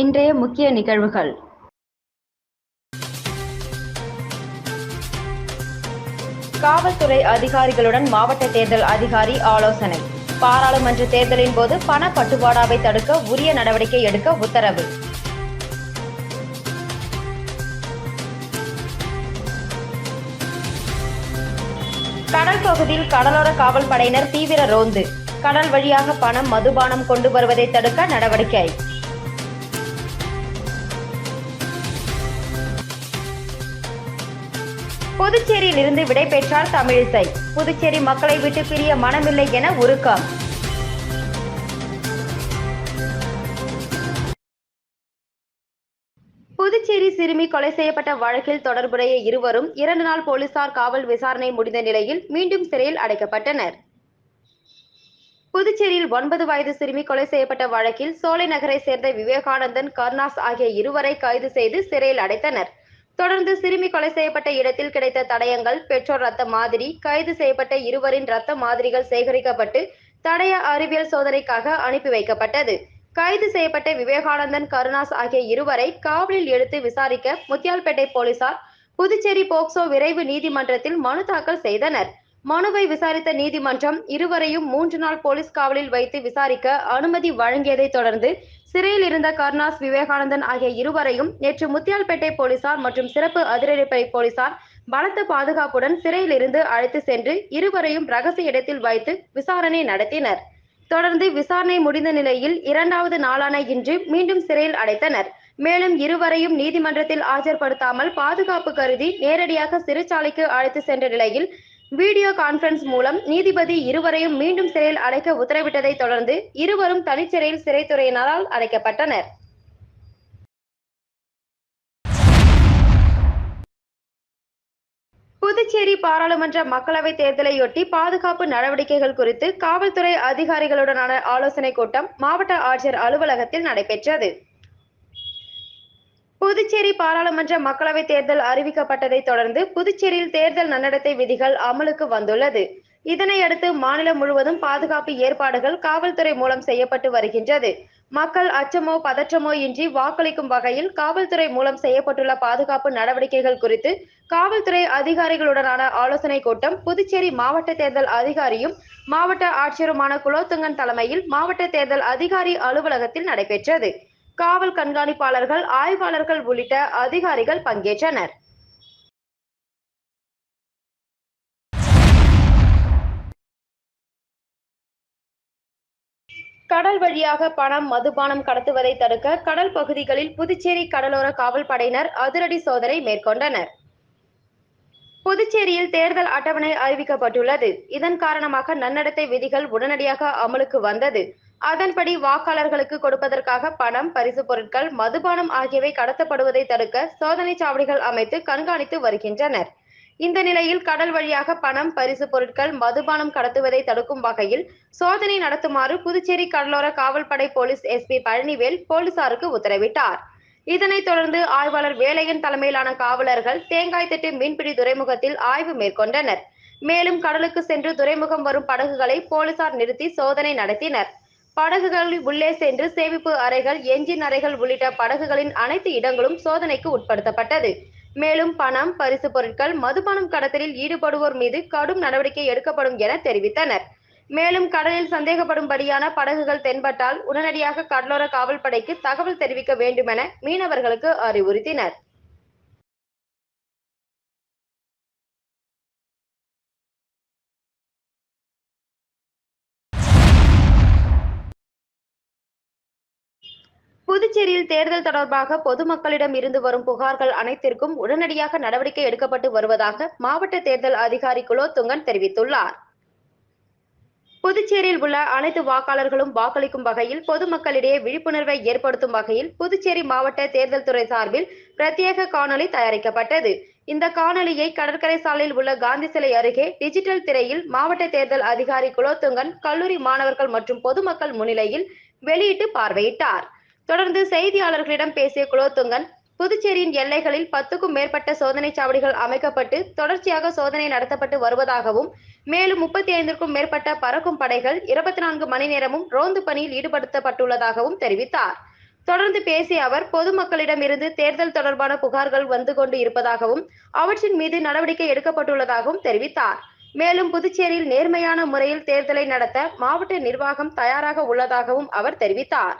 இன்றைய முக்கிய நிகழ்வுகள். காவல்துறை அதிகாரிகளுடன் மாவட்ட தேர்தல் அதிகாரி ஆலோசனை. பாராளுமன்ற தேர்தலின் போது பண பட்டுவாடாவை தடுக்க உரிய நடவடிக்கை எடுக்க உத்தரவு. கடல் பகுதியில் கடலோர காவல் படையினர் தீவிர ரோந்து. கடல் வழியாக பணம் மதுபானம் கொண்டு வருவதை தடுக்க நடவடிக்கை. புதுச்சேரியில் இருந்து விடைபெற்றார் தமிழிசை. புதுச்சேரி மக்களை விட்டு பிரிய மனமில்லை என உருக்கம். புதுச்சேரி சிறுமி கொலை செய்யப்பட்ட வழக்கில் தொடர்புடைய இருவரும் இரண்டு நாள் போலீசார் காவல் விசாரணை முடிந்த நிலையில் மீண்டும் சிறையில் அடைக்கப்பட்டனர். புதுச்சேரியில் ஒன்பது வயது சிறுமி கொலை செய்யப்பட்ட வழக்கில் சோலை நகரை சேர்ந்த விவேகானந்தன் கருணாஸ் ஆகிய இருவரை கைது செய்து சிறையில் அடைத்தனர். தொடர்ந்து சிறுமி கொலை செய்யப்பட்ட இடத்தில் கிடைத்த தடயங்கள் பெற்றோர் ரத்த மாதிரி கைது செய்யப்பட்ட இருவரின் ரத்த மாதிரிகள் சேகரிக்கப்பட்டு தடய அறிவியல் சோதனைக்காக அனுப்பி வைக்கப்பட்டது. கைது செய்யப்பட்ட விவேகானந்தன் கருணாஸ் ஆகிய இருவரை காவலில் எடுத்து விசாரிக்க முத்தியால்பேட்டை போலீசார் புதுச்சேரி போக்சோ விரைவு நீதிமன்றத்தில் மனு தாக்கல் செய்தனர். மனுவை விசாரித்த நீதிமன்றம் இருவரையும் மூன்று நாள் போலீஸ் காவலில் வைத்து விசாரிக்க அனுமதி வழங்கியதை தொடர்ந்து சிறையில் இருந்த கருணாஸ் விவேகானந்தன் ஆகிய இருவரையும் நேற்று முத்தியால்பேட்டை போலீசார் மற்றும் சிறப்பு அதிரடிப்படை போலீசார் பலத்த பாதுகாப்புடன் சிறையில் இருந்து அழைத்து சென்று இருவரையும் ரகசிய இடத்தில் வைத்து விசாரணை நடத்தினர். தொடர்ந்து விசாரணை முடிந்த நிலையில் இரண்டாவது நாளான இன்று மீண்டும் சிறையில் அடைத்தனர். மேலும் இருவரையும் நீதிமன்றத்தில் ஆஜர்படுத்தாமல் பாதுகாப்பு கருதி நேரடியாக சிறைச்சாலைக்கு அழைத்து சென்ற நிலையில் வீடியோ கான்பரன்ஸ் மூலம் நீதிபதி இருவரையும் மீண்டும் சிறையில் அடைக்க உத்தரவிட்டதை தொடர்ந்து இருவரும் தனிச்சிறையில் சிறைத்துறையினரால் அடைக்கப்பட்டனர். புதுச்சேரி பாராளுமன்ற மக்களவைத் தேர்தலையொட்டி பாதுகாப்பு நடவடிக்கைகள் குறித்து காவல்துறை அதிகாரிகளுடனான ஆலோசனைக் கூட்டம் மாவட்ட ஆட்சியர் அலுவலகத்தில் நடைபெற்றது. புதுச்சேரி பாராளுமன்ற மக்களவை தேர்தல் அறிவிக்கப்பட்டதை தொடர்ந்து புதுச்சேரியில் தேர்தல் நன்னடத்தை விதிகள் அமலுக்கு வந்துள்ளது. இதனையடுத்து மாநிலம் முழுவதும் பாதுகாப்பு ஏற்பாடுகள் காவல்துறை மூலம் செய்யப்பட்டு வருகின்றது. மக்கள் அச்சமோ பதற்றமோ இன்றி வாக்களிக்கும் வகையில் காவல்துறை மூலம் செய்யப்பட்டுள்ள பாதுகாப்பு நடவடிக்கைகள் குறித்து காவல்துறை அதிகாரிகளுடனான ஆலோசனைக் கூட்டம் புதுச்சேரி மாவட்ட தேர்தல் அதிகாரியும் மாவட்ட ஆட்சியருமான குலோத்துங்கன் தலைமையில் மாவட்ட தேர்தல் அதிகாரி அலுவலகத்தில் நடைபெற்றது. காவல் கண்காணிப்பாளர்கள் ஆய்வாளர்கள் உள்ளிட்ட அதிகாரிகள் பங்கேற்றனர். கடல் வழியாக பணம் மதுபானம் கடத்துவதை தடுக்க கடல் பகுதிகளில் புதுச்சேரி கடலோர காவல் படையினர் அதிரடி சோதனை மேற்கொண்டனர். புதுச்சேரியில் தேர்தல் அட்டவணை அறிவிக்கப்பட்டுள்ளது. இதன் காரணமாக நன்னடத்தை விதிகள் உடனடியாக அமலுக்கு வந்தது. அதன்படி வாக்காளர்களுக்கு கொடுப்பதற்காக பணம் பரிசு பொருட்கள் மதுபானம் ஆகியவை கடத்தப்படுவதை தடுக்க சோதனை சாவடிகள் அமைத்து கண்காணித்து வருகின்றனர். இந்த நிலையில் கடல் வழியாக பணம் பரிசு பொருட்கள் மதுபானம் கடத்துவதை தடுக்கும் வகையில் சோதனை நடத்துமாறு புதுச்சேரி கடலோர காவல்படை போலீஸ் எஸ்பி பழனிவேல் போலீசாருக்கு உத்தரவிட்டார். இதனைத் தொடர்ந்து ஆய்வாளர் வேலையன் தலைமையிலான காவலர்கள் தேங்காய்த்திட்டு மீன்பிடி துறைமுகத்தில் ஆய்வு மேற்கொண்டனர். மேலும் கடலுக்கு சென்று துறைமுகம் வரும் படகுகளை போலீசார் நிறுத்தி சோதனை நடத்தினர். படகுகளில் உள்ளே சென்று சேமிப்பு அறைகள் எஞ்சின் அறைகள் உள்ளிட்ட படகுகளின் அனைத்து இடங்களும் சோதனைக்கு உட்படுத்தப்பட்டது. மேலும் பணம் பரிசு பொருட்கள் மதுபானம் கடத்தலில் ஈடுபடுவோர் மீது கடும் நடவடிக்கை எடுக்கப்படும் என தெரிவித்தனர். மேலும் கடலில் சந்தேகப்படும்படியான படகுகள் தென்பட்டால் உடனடியாக கடலோர காவல்படைக்கு தகவல் தெரிவிக்க வேண்டுமென மீனவர்களுக்கு அறிவுறுத்தினர். புதுச்சேரியில் தேர்தல் தொடர்பாக பொதுமக்களிடம் இருந்து வரும் புகார்கள் அனைத்திற்கும் உடனடியாக நடவடிக்கை எடுக்கப்பட்டு வருவதாக மாவட்ட தேர்தல் அதிகாரி குலோத்துங்கன் தெரிவித்துள்ளார். புதுச்சேரியில் உள்ள அனைத்து வாக்காளர்களும் வாக்களிக்கும் வகையில் பொதுமக்களிடையே விழிப்புணர்வை ஏற்படுத்தும் வகையில் புதுச்சேரி மாவட்ட தேர்தல் துறை சார்பில் பிரத்யேக காணொலி தயாரிக்கப்பட்டது. இந்த காணொலியை கடற்கரை சாலையில் உள்ள காந்தி சிலை அருகே டிஜிட்டல் திரையில் மாவட்ட தேர்தல் அதிகாரி குலோத்துங்கன் கல்லூரி மாணவர்கள் மற்றும் பொதுமக்கள் முன்னிலையில் வெளியிட்டு பார்வையிட்டார். தொடர்ந்து செய்தியாளர்களிடம் பேசிய குலோத்துங்கன் புதுச்சேரியின் எல்லைகளில் பத்துக்கும் மேற்பட்ட சோதனை சாவடிகள் அமைக்கப்பட்டு தொடர்ச்சியாக சோதனை நடத்தப்பட்டு வருவதாகவும் மேலும் முப்பத்தி ஐந்திற்கும் மேற்பட்ட பறக்கும் படைகள் இருபத்தி நான்கு மணி நேரமும் ரோந்து பணியில் ஈடுபடுத்தப்பட்டுள்ளதாகவும் தெரிவித்தார். தொடர்ந்து பேசிய அவர் பொதுமக்களிடம் இருந்து தேர்தல் தொடர்பான புகார்கள் வந்து கொண்டு இருப்பதாகவும் அவற்றின் மீது நடவடிக்கை எடுக்கப்பட்டுள்ளதாகவும் தெரிவித்தார். மேலும் புதுச்சேரியில் நேர்மையான முறையில் தேர்தலை நடத்த மாவட்ட நிர்வாகம் தயாராக உள்ளதாகவும் அவர் தெரிவித்தார்.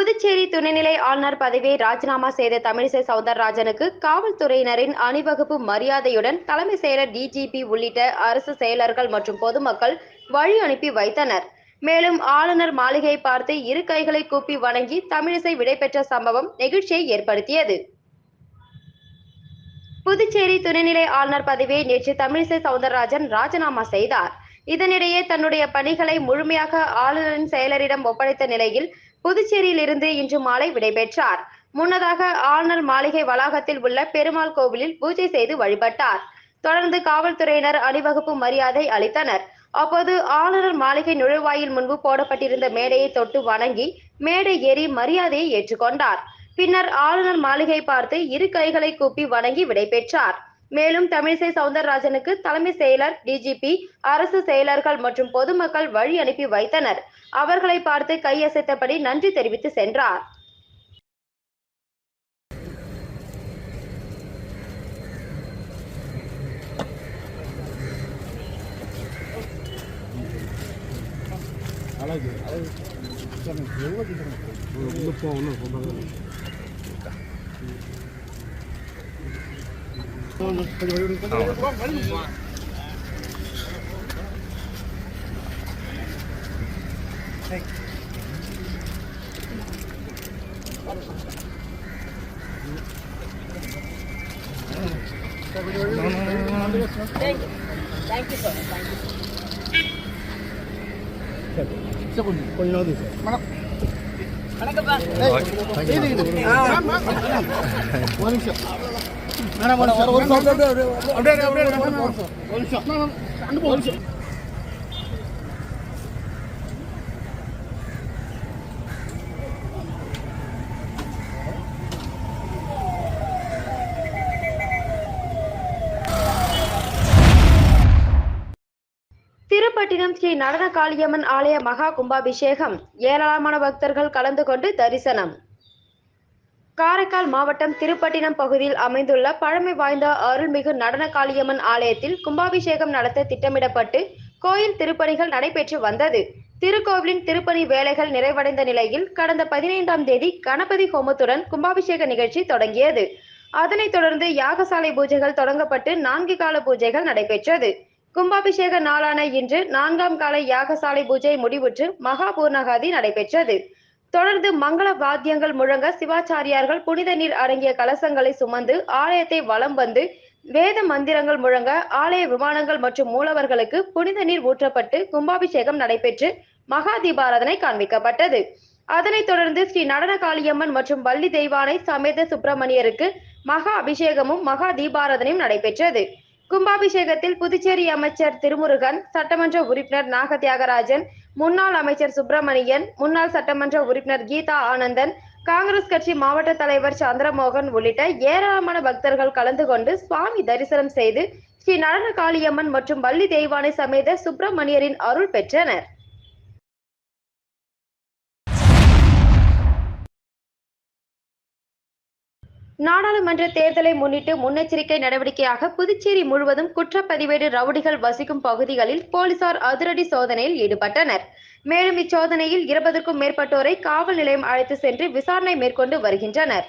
புதுச்சேரி துணைநிலை ஆளுநர் பதவியை ராஜினாமா செய்த தமிழிசை சவுந்தரராஜனுக்கு காவல்துறையினரின் அணிவகுப்பு மரியாதையுடன் தலைமை செயலர் டிஜிபி உள்ளிட்ட அரசு செயலர்கள் மற்றும் பொதுமக்கள் வழி அனுப்பி வைத்தனர். மேலும் ஆளுநர் மாளிகை பார்த்து இரு கைகளை கூப்பி வணங்கி தமிழிசை விடைபெற்ற சம்பவம் நெகிழ்ச்சியை ஏற்படுத்தியது. புதுச்சேரி துணைநிலை ஆளுநர் பதவியை நேற்று தமிழிசை சவுந்தரராஜன் ராஜினாமா செய்தார். இதனிடையே தன்னுடைய பணிகளை முழுமையாக ஆளுநரின் செயலரிடம் ஒப்படைத்த நிலையில் புதுச்சேரியில் இருந்து இன்று மாலை விடைபெற்றார். முன்னதாக ஆளுநர் மாளிகை வளாகத்தில் உள்ள பெருமாள் கோவிலில் பூஜை செய்து வழிபட்டார். தொடர்ந்து காவல்துறையினர் அணிவகுப்பு மரியாதை அளித்தனர். அப்போது ஆளுநர் மாளிகை நுழைவாயில் முன்பு போடப்பட்டிருந்த மேடையை தொட்டு வணங்கி மேடை ஏறி மரியாதையை ஏற்றுக்கொண்டார். பின்னர் ஆளுநர் மாளிகை பார்த்து இரு கைகளை கூப்பி வணங்கி விடைபெற்றார். மேலும் தமிழிசை சவுந்தரராஜனுக்கு தலைமை செயலர் டிஜிபி அரசு செயலர்கள் மற்றும் பொதுமக்கள் வழி அனுப்பி வைத்தனர். அவர்களை பார்த்து கையசைத்தபடி நன்றி தெரிவித்து சென்றார். அழகு அழகு. வணக்கம் திருப்பட்டினம் ஸ்ரீ நடன காளியம்மன் ஆலய மகா கும்பாபிஷேகம். ஏராளமான பக்தர்கள் கலந்து கொண்டு தரிசனம். காரைக்கால் மாவட்டம் திருப்பட்டினம் பகுதியில் அமைந்துள்ள பழமை வாய்ந்த அருள்மிகு நடன காளியம்மன் ஆலயத்தில் கும்பாபிஷேகம் நடத்த திட்டமிடப்பட்டு கோயில் திருப்பணிகள் நடைபெற்று வந்தது. திருக்கோவிலின் திருப்பணி வேலைகள் நிறைவடைந்த நிலையில் கடந்த பதினைந்தாம் தேதி கணபதி ஹோமத்துடன் கும்பாபிஷேக நிகழ்ச்சி தொடங்கியது. அதனைத் தொடர்ந்து யாகசாலை பூஜைகள் தொடங்கப்பட்டு நான்கு கால பூஜைகள் நடைபெற்றது. கும்பாபிஷேக நாளான இன்று நான்காம் கால யாகசாலை பூஜை முடிவுற்று மகா பூர்ணகாதி நடைபெற்றது. தொடர்ந்து மங்கள வாத்தியங்கள் முழங்க சிவாச்சாரியார்கள் புனித நீர் அடங்கிய கலசங்களை சுமந்து ஆலயத்தை வலம் வந்து வேத மந்திரங்கள் முழங்க ஆலய விமானங்கள் மற்றும் மூலவர்களுக்கு புனித நீர் ஊற்றப்பட்டு கும்பாபிஷேகம் நடைபெற்று மகா தீபாராதனை காண்பிக்கப்பட்டது. அதனைத் தொடர்ந்து ஸ்ரீ நடன காளியம்மன் மற்றும் வள்ளி தெய்வானை சமேத சுப்பிரமணியருக்கு மகா அபிஷேகமும் மகா தீபாராதனையும் நடைபெற்றது. கும்பாபிஷேகத்தில் புதுச்சேரி அமைச்சர் திருமுருகன் சட்டமன்ற உறுப்பினர் நாக தியாகராஜன் முன்னாள் அமைச்சர் சுப்பிரமணியன் முன்னாள் சட்டமன்ற உறுப்பினர் கீதா ஆனந்தன் காங்கிரஸ் கட்சி மாவட்ட தலைவர் சந்திரமோகன் உள்ளிட்ட ஏராளமான பக்தர்கள் கலந்து கொண்டு சுவாமி தரிசனம் செய்து ஸ்ரீ நடன காளியம்மன் மற்றும் வள்ளி தெய்வானை சமேத சுப்பிரமணியரின் அருள் பெற்றனர். நாடாளுமன்ற தேர்தலை முன்னிட்டு முன்னெச்சரிக்கை நடவடிக்கையாக புதுச்சேரி முழுவதும் குற்றப்பதிவேடு ரவுடிகள் வசிக்கும் பகுதிகளில் போலீசார் அதிரடி சோதனையில் ஈடுபட்டனர். மேலும் இச்சோதனையில் இருபதுக்கும் மேற்பட்டோரை காவல் நிலையம் அழைத்து சென்று விசாரணை மேற்கொண்டு வருகின்றனர்.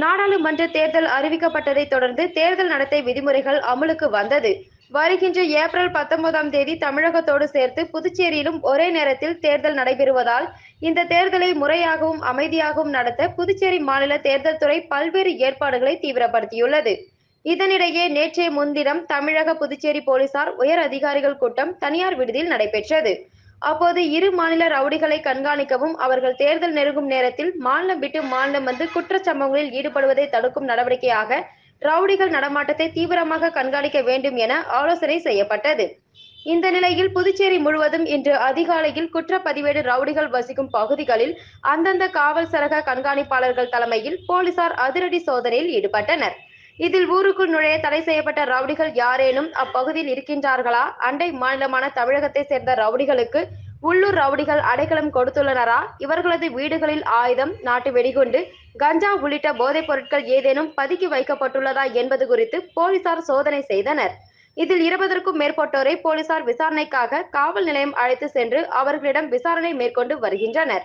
நாடாளுமன்ற தேர்தல் அறிவிக்கப்பட்டதை தொடர்ந்து தேர்தல் நடத்தை விதிமுறைகள் அமலுக்கு வந்தது. வருகின்ற ஏப்ரல் பத்தொன்பதாம் தேதி தமிழகத்தோடு சேர்த்து புதுச்சேரியிலும் ஒரே நேரத்தில் தேர்தல் நடைபெறுவதால் இந்த தேர்தலை முறையாகவும் அமைதியாகவும் நடத்த புதுச்சேரி மாநில தேர்தல் துறை பல்வேறு ஏற்பாடுகளை தீவிரப்படுத்தியுள்ளது. இதனிடையே நேற்றைய முன்தினம் தமிழக புதுச்சேரி போலீசார் உயர் அதிகாரிகள் கூட்டம் தனியார் விடுதியில் நடைபெற்றது. அப்போது இரு மாநில ரவுடிகளை கண்காணிக்கவும் அவர்கள் தேர்தல் நெருங்கும் நேரத்தில் மாநிலம் விட்டு மாநிலம் வந்து குற்றச்சம்பவங்களில் ஈடுபடுவதை தடுக்கும் நடவடிக்கையாக ரவுடிகள் நடமாட்டத்தை தீவிரமாக கண்காணிக்க வேண்டும் என ஆலோசனை செய்யப்பட்டது. இந்த நிலையில் புதுச்சேரி முழுவதும் இன்று அதிகாலையில் குற்றப்பதிவேடு ரவுடிகள் வசிக்கும் பகுதிகளில் அந்தந்த காவல் சரக கண்காணிப்பாளர்கள் தலைமையில் போலீசார் அதிரடி சோதனையில் ஈடுபட்டனர். இதில் ஊருக்குள் நுழைய தடை செய்யப்பட்ட ரவுடிகள் யாரேனும் அப்பகுதியில் இருக்கின்றார்களா? அண்டை மாநிலமான தமிழகத்தை சேர்ந்த ரவுடிகளுக்கு உள்ளூர் ரவுடிகள் அடைக்கலம் கொடுத்துள்ளனரா? இவர்களது வீடுகளில் ஆயுதம் நாட்டு வெடிகுண்டு கஞ்சா உள்ளிட்ட போதைப் பொருட்கள் ஏதேனும் பதுக்கி வைக்கப்பட்டுள்ளதா என்பது குறித்து போலீசார் சோதனை செய்தனர். இதில் இருபதற்கும் மேற்பட்டோரை போலீசார் விசாரணைக்காக காவல் நிலையம் அழைத்து சென்று அவர்களிடம் விசாரணை மேற்கொண்டு வருகின்றனர்.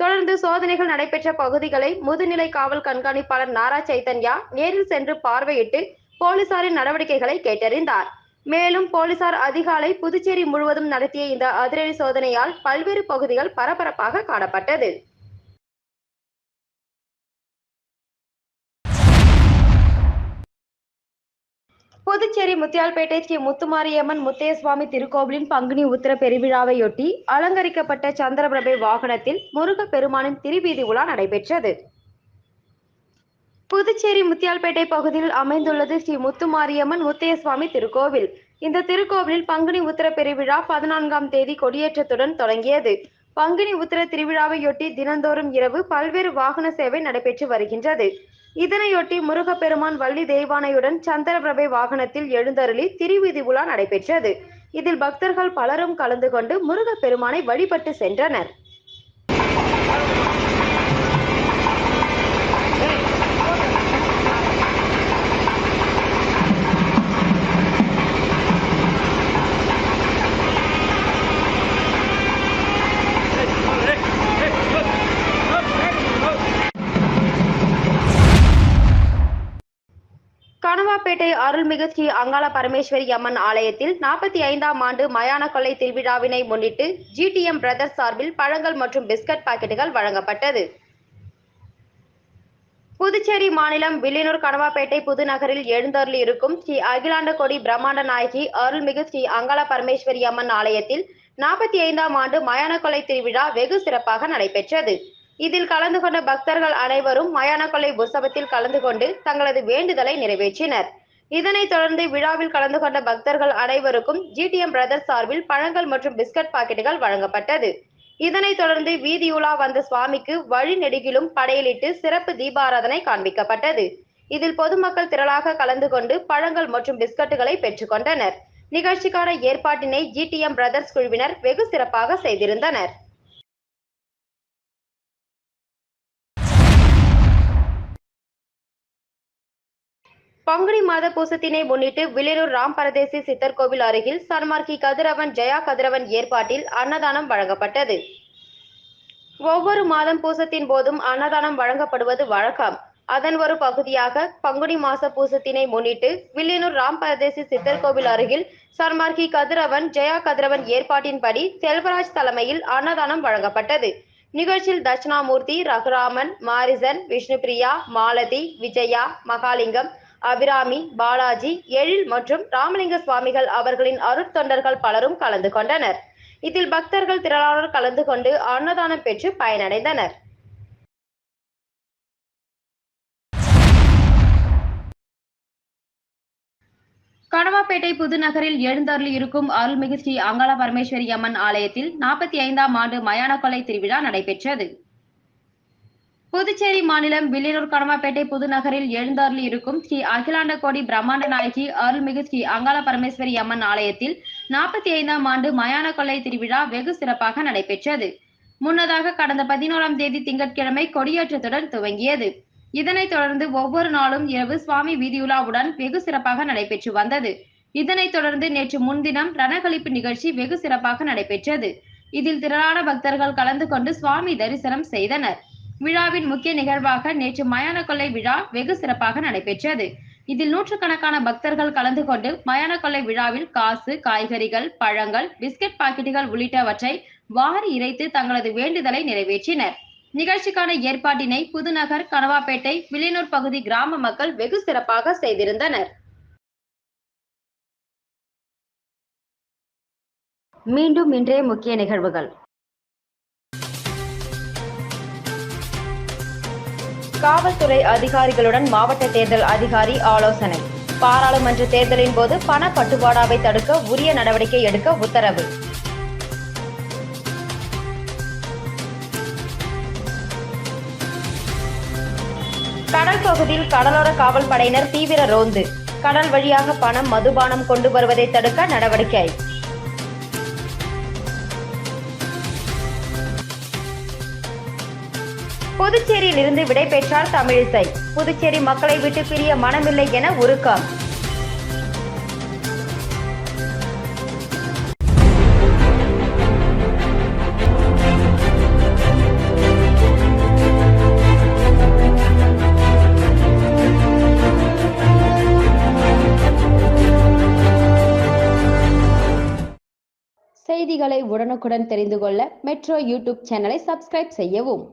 தொடர்ந்து சோதனைகள் நடைபெற்ற பகுதிகளை முதுநிலை காவல் கண்காணிப்பாளர் நாரா சைத்தன்யா நேரில் சென்று பார்வையிட்டு போலீசாரின் நடவடிக்கைகளை கேட்டறிந்தார். மேலும் போலீசார் அதிகாலை புதுச்சேரி முழுவதும் நடத்திய இந்த அதிரடி சோதனையால் பல்வேறு பகுதிகள் பரபரப்பாக காணப்பட்டது. புதுச்சேரி முத்தியால்பேட்டை ஸ்ரீ முத்துமாரியம்மன் முத்தையசுவாமி திருக்கோவிலின் பங்குனி உத்திர பெருவிழாவையொட்டி அலங்கரிக்கப்பட்ட சந்திரபிரபை வாகனத்தில் முருகப் பெருமானின் திருவீதி உலா நடைபெற்றது. புதுச்சேரி முத்தியால்பேட்டை பகுதியில் அமைந்துள்ளது ஸ்ரீ முத்துமாரியம்மன் முத்தையசுவாமி திருக்கோவில். இந்த திருக்கோவிலில் பங்குனி உத்திர பெருவிழா பதினான்காம் தேதி கொடியேற்றத்துடன் தொடங்கியது. பங்குனி உத்திர திருவிழாவையொட்டி தினந்தோறும் இரவு பல்வேறு வாகன சேவை நடைபெற்று வருகின்றது. இதனையொட்டி முருகப்பெருமான் வள்ளி தெய்வானையுடன் சந்திரபிரபை வாகனத்தில் எழுந்தருளி திருவிதி உலா நடைபெற்றது. இதில் பக்தர்கள் பலரும் கலந்து கொண்டு முருகப்பெருமானை வழிபட்டு சென்றனர். கணவாப்பேட்டை அருள்மிகு ஸ்ரீ அங்காள பரமேஸ்வரி அம்மன் ஆலயத்தில் நாற்பத்தி ஐந்தாம் ஆண்டு மயான கொள்ளை திருவிழாவினை முன்னிட்டு ஜிடிஎம் பிரதர்ஸ் சார்பில் பழங்கள் மற்றும் பிஸ்கட் பாக்கெட்டுகள் வழங்கப்பட்டது. புதுச்சேரி மாநிலம் வில்லியனூர் கணவாப்பேட்டை புதுநகரில் எழுந்தருளி இருக்கும் ஸ்ரீ அகிலாண்ட கொடி பிரம்மாண்ட நாயகி அருள்மிகு ஸ்ரீ அங்காள பரமேஸ்வரி அம்மன் ஆலயத்தில் நாற்பத்தி ஐந்தாம் ஆண்டு மயான கொள்ளை திருவிழா வெகு சிறப்பாக நடைபெற்றது. இதில் கலந்து கொண்ட பக்தர்கள் அனைவரும் மயான கொள்ளை உற்சவத்தில் கலந்து கொண்டு தங்களது வேண்டுதலை நிறைவேற்றினர். இதனைத் தொடர்ந்து விழாவில் கலந்து கொண்ட பக்தர்கள் அனைவருக்கும் ஜிடிஎம் பிரதர்ஸ் சார்பில் பழங்கள் மற்றும் பிஸ்கட் பாக்கெட்டுகள் வழங்கப்பட்டது. இதனைத் தொடர்ந்து வீதியுலா வந்த சுவாமிக்கு வழி நெடுகிலும் படையலிட்டு சிறப்பு தீபாராதனை காண்பிக்கப்பட்டது. இதில் பொதுமக்கள் திரளாக கலந்து கொண்டு பழங்கள் மற்றும் பிஸ்கட்டுகளை பெற்றுக்கொண்டனர் நிகழ்ச்சிக்கான ஏற்பாட்டினை ஜிடிஎம் பிரதர்ஸ் குழுவினர் வெகு சிறப்பாக செய்திருந்தனர். பங்குனி மாத பூசத்தினை முன்னிட்டு வில்லியனூர் ராம் பரதேசி சித்தர் கோவில் அருகில் சன்மார்க்கி கதிரவன் ஜெயா கதிரவன் ஏற்பாட்டில் அன்னதானம் வழங்கப்பட்டது. ஒவ்வொரு மாதம் பூசத்தின் போதும் அன்னதானம் வழங்கப்படுவது வழக்கம். அதன் ஒரு பகுதியாக பங்குனி மாச பூசத்தினை முன்னிட்டு வில்லியனூர் ராம் பரதேசி சித்தர் கோவில் அருகில் சன்மார்க்கி கதிரவன் ஜெயா கதிரவன் ஏற்பாட்டின்படி செல்வராஜ் தலைமையில் அன்னதானம் வழங்கப்பட்டது. நிகழ்ச்சியில் தட்சிணாமூர்த்தி ரகுராமன் மாரிசன் விஷ்ணுபிரியா மாலதி விஜயா மகாலிங்கம் அபிராமி பாலாஜி எழில் மற்றும் ராமலிங்க சுவாமிகள் அவர்களின் அருட்தொண்டர்கள் பலரும் கலந்து கொண்டனர். இதில் பக்தர்கள் திரளானோர் கலந்து கொண்டு அன்னதானம் பெற்று பயனடைந்தனர். கணவாப்பேட்டை புதுநகரில் எழுந்தருளி இருக்கும் அருள்மிகு ஸ்ரீ அங்காள பரமேஸ்வரி அம்மன் ஆலயத்தில் நாற்பத்தி ஐந்தாம் ஆண்டு மயான கொலை திருவிழா நடைபெற்றது. புதுச்சேரி மாநிலம் வில்லியனூர் கணவாப்பேட்டை புதுநகரில் எழுந்தருளி இருக்கும் ஸ்ரீ அகிலாண்ட கோடி பிரம்மாண்ட நாயகி அருள்மிகு ஸ்ரீ அங்காள பரமேஸ்வரி அம்மன் ஆலயத்தில் நாற்பத்தி ஐந்தாம் ஆண்டு மயான கொள்ளை திருவிழா வெகு சிறப்பாக நடைபெற்றது. முன்னதாக கடந்த பதினோராம் தேதி திங்கட்கிழமை கொடியேற்றத்துடன் துவங்கியது. இதனைத் தொடர்ந்து ஒவ்வொரு நாளும் இரவு சுவாமி வீதியுலாவுடன் வெகு சிறப்பாக நடைபெற்று வந்தது. இதனைத் தொடர்ந்து நேற்று முன்தினம் ரணகளிப்பு நிகழ்ச்சி வெகு சிறப்பாக நடைபெற்றது. இதில் திரளான பக்தர்கள் கலந்து கொண்டு சுவாமி தரிசனம் செய்தனர். விழாவின் முக்கிய நிகழ்வாக நேற்று மயான கொள்ளை விழா வெகு சிறப்பாக நடைபெற்றது. இதில் நூற்றுக்கணக்கான பக்தர்கள் கலந்து கொண்டு மயான கொள்ளை விழாவில் காசு காய்கறிகள் பழங்கள் பிஸ்கட் பாக்கெட்டுகள் உள்ளிட்டவற்றை வாரி இறைத்து தங்களது வேண்டுதலை நிறைவேற்றினர். நிகழ்ச்சிக்கான ஏற்பாட்டினை புதுநகர் கனவாப்பேட்டை வில்லியனூர் பகுதி கிராம மக்கள் வெகு சிறப்பாக செய்திருந்தனர். மீண்டும் இன்றைய முக்கிய நிகழ்வுகள். காவல்துறை அதிகாரிகளுடன் மாவட்ட தேர்தல் அதிகாரி ஆலோசனை. பாராளுமன்ற தேர்தலின் போது பண பட்டுவாடாவை தடுக்க உரிய நடவடிக்கை எடுக்க உத்தரவு. கடல் பகுதியில் கடலோர காவல் படையினர் தீவிர ரோந்து. கடல் வழியாக பணம் மதுபானம் கொண்டு வருவதை தடுக்க நடவடிக்கை. புதுச்சேரியில் இருந்து விடைபெற்றார் தமிழிசை. புதுச்சேரி மக்களை விட்டு பிரிய மனமில்லை என உருக்கம். செய்திகளை உடனுக்குடன் தெரிந்து கொள்ள மெட்ரோ யூடியூப் சேனலை சப்ஸ்கிரைப் செய்யவும்.